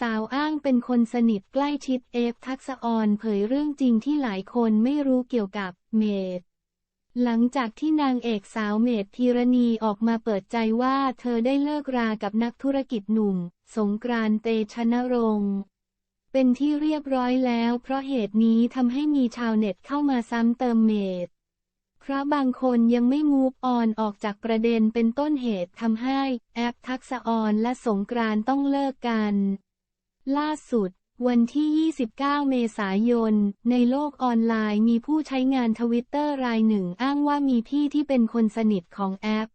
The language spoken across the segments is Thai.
สาวอ้างเป็นคนสนิทใกล้ชิดเอฟทักษออนเผยเรื่องจริงที่หลายคนไม่รู้เกี่ยวกับเมดหลังจากที่นางเอกสาวเมดพีรณีออกมาเปิดใจว่าเธอได้เลิกรากับนักธุรกิจหนุ่ม สงกรานเตชะนรงค์เป็นที่เรียบร้อยแล้ว เพราะเหตุนี้ทำให้มีชาวเน็ตเข้ามาซ้ำเติมเมดเพราะบางคนยังไม่มูฟออนออกจากประเด็นเป็นต้นเหตุทำให้แอปทักษออนและสงกรานต้องเลิกกัน ล่าสุด วันที่ 29 เมษายน ในโลกออนไลน์มีผู้ใช้งานทวิตเตอร์รายหนึ่งอ้างว่ามีพี่ที่เป็นคนสนิทของแอป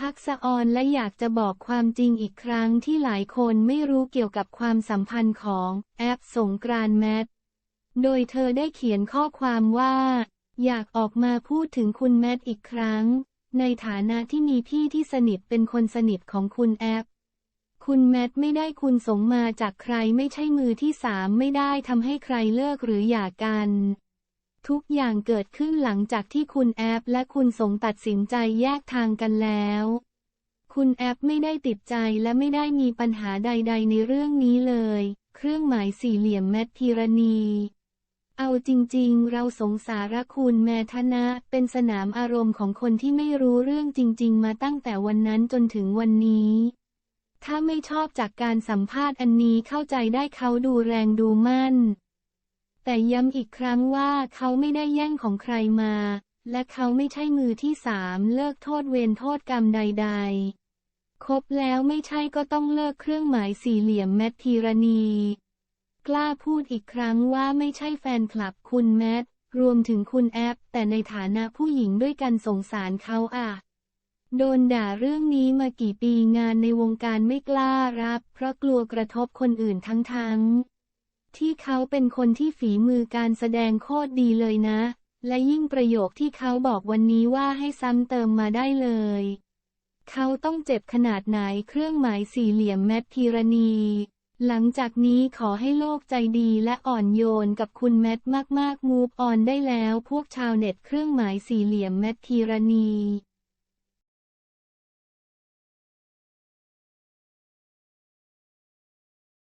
ทักษะออนและอยากจะบอกความจริงอีกครั้งที่หลายคนไม่รู้เกี่ยวกับความสัมพันธ์ของแอปสงกรานต์แมท โดยเธอได้เขียนข้อความว่า อยากออกมาพูดถึงคุณแมทอีกครั้ง ในฐานะที่มีพี่ที่สนิทเป็นคนสนิทของคุณแอป คุณแมทไม่ได้คุณสงมาจากใครไม่ใช่มือที่สามไม่ได้ทำให้ใครเลิกหรือหย่ากัน ทุกอย่างเกิดขึ้นหลังจากที่คุณแอปและคุณสงตัดสินใจแยกทางกันแล้ว คุณแอปไม่ได้ติดใจและไม่ได้มีปัญหาใด ๆ ในเรื่องนี้เลย เครื่องหมายสี่เหลี่ยมแมทพีรณีเอาจริงๆ เราสงสารคุณแมทนะ เป็นสนามอารมณ์ของคนที่ไม่รู้เรื่องจริง ๆ มาตั้งแต่วันนั้นจนถึงวันนี้ ถ้าไม่ชอบจากการสัมภาษณ์อันนี้เข้าใจได้เขาดูแรงดูมั่น แต่ย้ำอีกครั้งว่าเขาไม่ได้แย่งของใครมา และเขาไม่ใช่มือที่สามเลิกโทษเวรโทษกรรมใด ๆ คบแล้วไม่ใช่ก็ต้องเลิกเครื่องหมายสี่เหลี่ยมแมทพีรณี กล้าพูดอีกครั้งว่าไม่ใช่แฟนคลับคุณแมทรวมถึงคุณแอปแต่ในฐานะผู้หญิงด้วยกันสงสารเขาอะ โดนด่าเรื่องนี้มากี่ปีงานในวงการไม่กล้ารับ เพราะกลัวกระทบคนอื่นทั้งๆที่เขาเป็นคนที่ฝีมือการแสดงโคตรดีเลยนะ และยิ่งประโยคที่เขาบอกวันนี้ว่าให้ซ้ำเติมมาได้เลย เขาต้องเจ็บขนาดไหนเครื่องหมายสี่เหลี่ยมแมทพีรณี หลังจากนี้ขอให้โลกใจดีและอ่อนโยนกับคุณแมทมากๆมูฟออนได้แล้ว พวกชาวเน็ตเครื่องหมายสี่เหลี่ยมแมทพีรณี